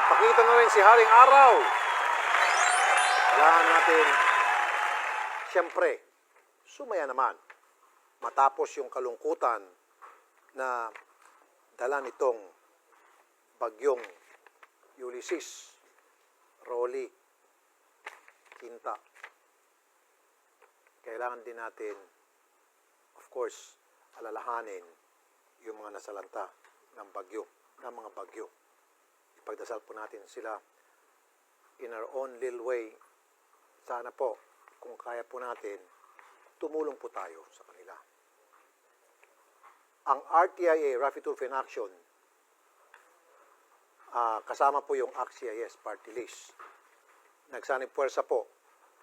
nagpakita na rin si Haring Araw. Kailangan natin, siyempre, sumaya naman. Matapos yung kalungkutan na dala nitong bagyong Ulysses, Rolly, Quinta. Kailangan din natin, of course, alalahanin yung mga nasalanta ng bagyo, ng mga bagyo. Ipagdasal po natin sila in our own little way. Sana po, kung kaya po natin, tumulong po tayo sa kanila. Ang RTIA, Rapid Tool in Action, ah, kasama po yung ACT-CIS party list. Nagsanib puwersa po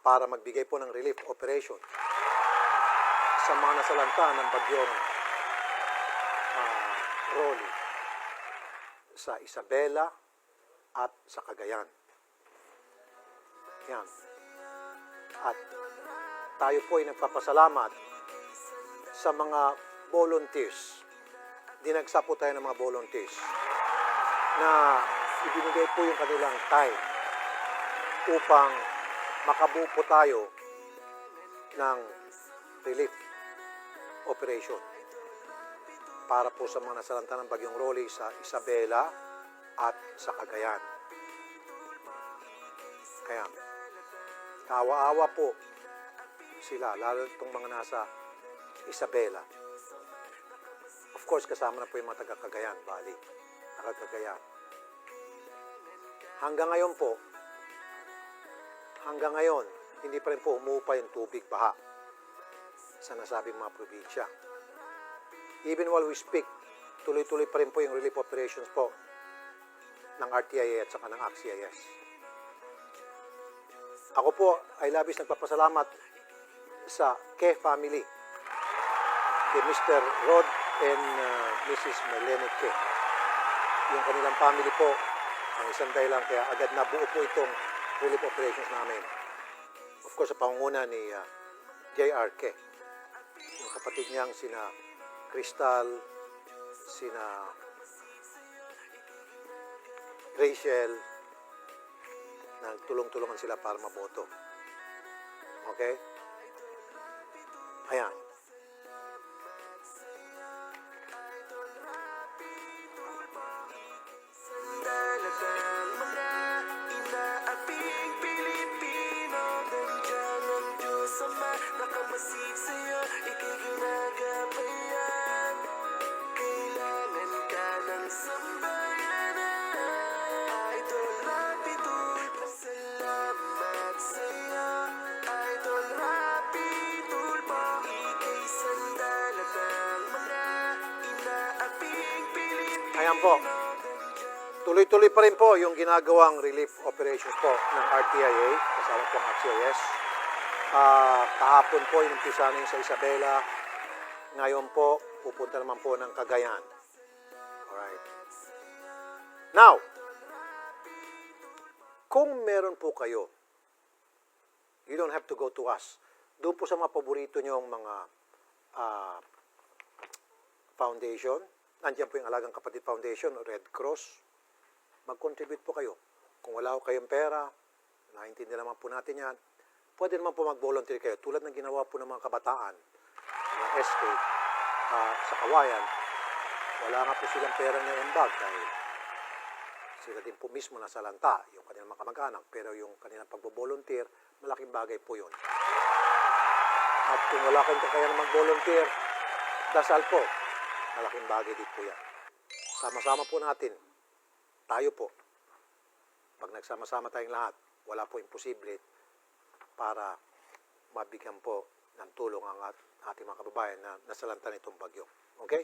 para magbigay po ng relief operation sa mga nasalanta ng bagyong ah, Rolly sa Isabela at sa Cagayan. Yan. At tayo po ay nagpapasalamat sa mga volunteers. Dinagsa po tayo ng mga volunteers na ibinigay po yung kanilang time upang makabuo tayo ng relief operation para po sa mga nasalanta ng Bagyong Rolly sa Isabela at sa Cagayan. Kaya, kawa-awa po sila, lalo itong mga nasa Isabela. Of course, kasama na po yung mga taga-Cagayan, Bali, taga-Cagayan. Hanggang ngayon po, hanggang ngayon, hindi pa rin po umuupa yung tubig baha sa nasabing mga probinsya. Even while we speak, tuloy-tuloy pa rin po yung relief operations po ng RTIA at saka ng ACT-CIS. Ako po ay labis nagpapasalamat sa Ke family, kay Mr. Rod and uh, Mrs. Melene Ke. Yung kanilang family po, ang isang dahilan kaya agad nabuo po itong relief operations namin. Of course, sa pangunguna ni uh, J.R. Ke. Yung kapatid niyang sina Crystal, sina Rachel, nagtulong-tulungan sila para maboto. Okay? Ayan. Ayan po. Tuloy-tuloy pa rin po yung ginagawang relief operations po ng RTIA, kasama po ang ACIS. Ah, kahapon po, inumpisa na sa Isabela. Ngayon po, pupunta naman po ng Cagayan. Alright. Now, kung meron po kayo, you don't have to go to us. Doon po sa mga paborito nyong mga ah, foundation, nandiyan po yung Alagang Kapatid Foundation, Red Cross, mag-contribute po kayo. Kung wala ko kayong pera, naintindihan naman po natin yan, pwede naman po mag-volunteer kayo. Tulad ng ginawa po ng mga kabataan, mga SK, ah, sa Kawayan, wala nga po silang pera na embag dahil sila din po mismo nasa lanta, yung kanilang mga kamag-anak, pero yung kanilang pagbo-volunteer, malaking bagay po yun. At kung wala kayong kakayanan mag-volunteer, dasal po, malaking bagay din po yan. Sama-sama po natin, tayo po, pag nagsama-sama tayong lahat, wala po imposible para mabigyan po ng tulong ang at- ating mga kababayan na nasalanta nitong bagyo. Okay?